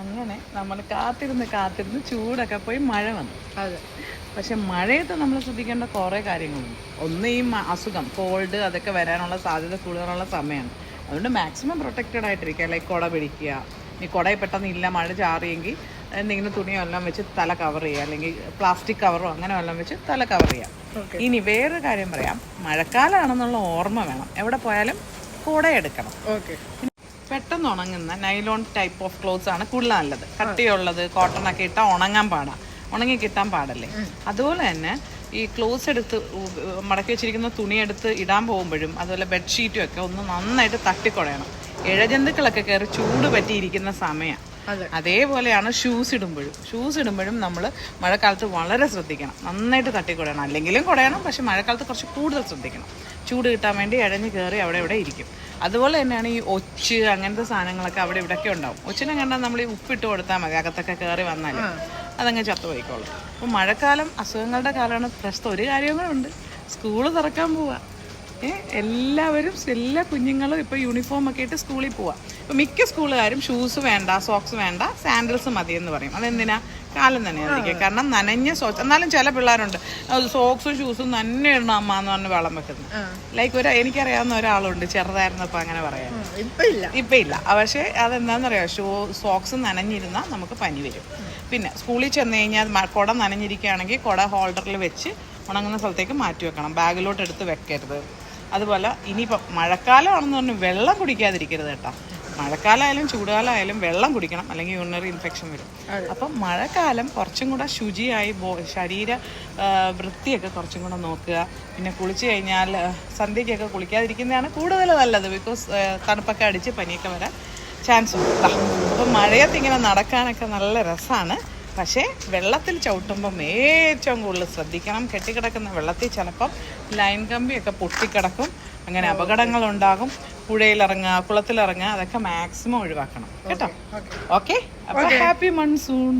അങ്ങനെ നമ്മൾ കാത്തിരുന്ന് കാത്തിരുന്ന് ചൂടൊക്കെ പോയി മഴ വന്നു. അതെ. പക്ഷെ മഴയത്ത് നമ്മൾ ശ്രദ്ധിക്കേണ്ട കുറേ കാര്യങ്ങളുണ്ട്. ഒന്ന് ഈ അസുഖം കോൾഡ് അതൊക്കെ വരാനുള്ള സാധ്യത കൂടുതലുള്ള സമയമാണ്. അതുകൊണ്ട് മാക്സിമം പ്രൊട്ടക്റ്റഡ് ആയിട്ടിരിക്കുക. ലൈക്ക് കുട പിടിക്കുക. ഈ കുടയിൽ പെട്ടെന്ന് ഇല്ല മഴ ചാറിയെങ്കിൽ എന്തെങ്കിലും തുണിയോ എല്ലാം വെച്ച് തല കവർ ചെയ്യുക. അല്ലെങ്കിൽ പ്ലാസ്റ്റിക് കവറോ അങ്ങനെ എല്ലാം വെച്ച് തല കവർ ചെയ്യാം ഓക്കെ ഇനി വേറൊരു കാര്യം പറയാം. മഴക്കാലമാണെന്നുള്ള ഓർമ്മ വേണം. എവിടെ പോയാലും കുട എടുക്കണം ഓക്കെ പെട്ടെന്ന് ഉണങ്ങുന്ന നൈലോൺ ടൈപ്പ് ഓഫ് ക്ലോത്ത്സ് ആണ് കൂടുതൽ നല്ലത്. കട്ടിയുള്ളത് കോട്ടൺ ഒക്കെ ഇട്ടാൽ ഉണങ്ങാൻ പാടാം. ഉണങ്ങി കിട്ടാൻ പാടല്ലേ? അതുപോലെ തന്നെ ഈ ക്ലോത്ത്സ് എടുത്ത് മടക്കി വെച്ചിരിക്കുന്ന തുണി എടുത്ത് ഇടാൻ പോകുമ്പോഴും അതുപോലെ ബെഡ്ഷീറ്റും ഒക്കെ ഒന്ന് നന്നായിട്ട് തട്ടിക്കുടയണം. ഇഴജന്തുക്കളൊക്കെ കയറി ചൂട് പറ്റിയിരിക്കുന്ന സമയം. അതേപോലെയാണ് ഷൂസ് ഇടുമ്പോഴും. ഷൂസ് ഇടുമ്പോഴും നമ്മൾ മഴക്കാലത്ത് വളരെ ശ്രദ്ധിക്കണം. നന്നായിട്ട് തട്ടിക്കൊടയണം അല്ലെങ്കിലും കുടയണം പക്ഷെ മഴക്കാലത്ത് കുറച്ച് കൂടുതൽ ശ്രദ്ധിക്കണം. ചൂട് കിട്ടാൻ വേണ്ടി ഇഴഞ്ഞ് കയറി അവിടെ ഇവിടെ ഇരിക്കും. അതുപോലെ തന്നെയാണ് ഈ ഒച്ച് അങ്ങനത്തെ സാധനങ്ങളൊക്കെ അവിടെ ഇവിടെയൊക്കെ ഉണ്ടാവും. ഒച്ചിനെ കണ്ടാൽ നമ്മൾ ഈ ഉപ്പിട്ട് കൊടുത്താൽ മതി. അകത്തൊക്കെ കയറി വന്നാൽ അതങ്ങ് ചത്തുപോയിക്കോളും അപ്പം മഴക്കാലം അസുഖങ്ങളുടെ കാലമാണ്. പ്രശ്നം ഒരു കാര്യം കൂടെ ഉണ്ട് സ്കൂൾ തുറക്കാൻ പോവാ. എല്ലാവരും എല്ലാ കുഞ്ഞുങ്ങളും ഇപ്പോൾ യൂണിഫോം ഒക്കെ ഇട്ട് സ്കൂളിൽ പോവാം. ഇപ്പോൾ മിക്ക സ്കൂളുകാരും ഷൂസ് വേണ്ട സോക്സ് വേണ്ട സാൻഡൽസ് മതി എന്ന് പറയും. അതെന്തിനാ? കാലം തന്നെ ആയിരിക്കും. കാരണം നനഞ്ഞ സോക്സ് എന്നാലും ചില പിള്ളേരുണ്ട്. സോക്സും ഷൂസും തന്നെ ഇടണം അമ്മ എന്ന് പറഞ്ഞ് വെള്ളം വെക്കുന്നത്. ലൈക്ക് ഒരു എനിക്കറിയാവുന്ന ഒരാളുണ്ട് ചെറുതായിരുന്നപ്പോൾ അങ്ങനെ പറയാം. ഇപ്പം ഇല്ല. പക്ഷേ അതെന്താണെന്നറിയോ ഷൂ സോക്സ് നനഞ്ഞിരുന്നാൽ നമുക്ക് പനി വരും. പിന്നെ സ്കൂളിൽ ചെന്ന് കഴിഞ്ഞാൽ കുട നനഞ്ഞിരിക്കുകയാണെങ്കിൽ കുട ഹോൾഡറിൽ വെച്ച് ഉണങ്ങുന്ന സ്ഥലത്തേക്ക് മാറ്റി വെക്കണം. ബാഗിലോട്ട് എടുത്ത് വെക്കരുത്. അതുപോലെ ഇനിയിപ്പോൾ മഴക്കാലമാണെന്ന് പറഞ്ഞ് വെള്ളം കുടിക്കാതിരിക്കരുത് കേട്ടോ. മഴക്കാലമായാലും ചൂടുകാലമായാലും വെള്ളം കുടിക്കണം അല്ലെങ്കിൽ യൂറിനറി ഇൻഫെക്ഷൻ വരും. അപ്പം മഴക്കാലം കുറച്ചും കൂടെ ശുചിയായി ശരീര വൃത്തിയൊക്കെ കുറച്ചും കൂടെ നോക്കുക. പിന്നെ കുളിച്ചു കഴിഞ്ഞാൽ സന്ധ്യയ്ക്കൊക്കെ കുളിക്കാതിരിക്കുന്നതാണ് കൂടുതൽ നല്ലത് ബിക്കോസ് തണുപ്പൊക്കെ അടിച്ച് പനിയൊക്കെ വരാൻ ചാൻസ് ഉണ്ട്. അപ്പം മഴയത്ത് ഇങ്ങനെ നടക്കാനൊക്കെ നല്ല രസമാണ് പക്ഷേ വെള്ളത്തിൽ ചവിട്ടുമ്പം ഏറ്റവും കൂടുതൽ ശ്രദ്ധിക്കണം. കെട്ടിക്കിടക്കുന്ന വെള്ളത്തിൽ ചിലപ്പം ലൈൻ കമ്പിയൊക്കെ പൊട്ടിക്കിടക്കും. അങ്ങനെ അപകടങ്ങൾ അപകടങ്ങളുണ്ടാകും. പുഴയിലിറങ്ങുക കുളത്തിലിറങ്ങുക അതൊക്കെ മാക്സിമം ഒഴിവാക്കണം. കേട്ടോ? ഓക്കെ അപ്പോൾ ഹാപ്പി മൺസൂൺ.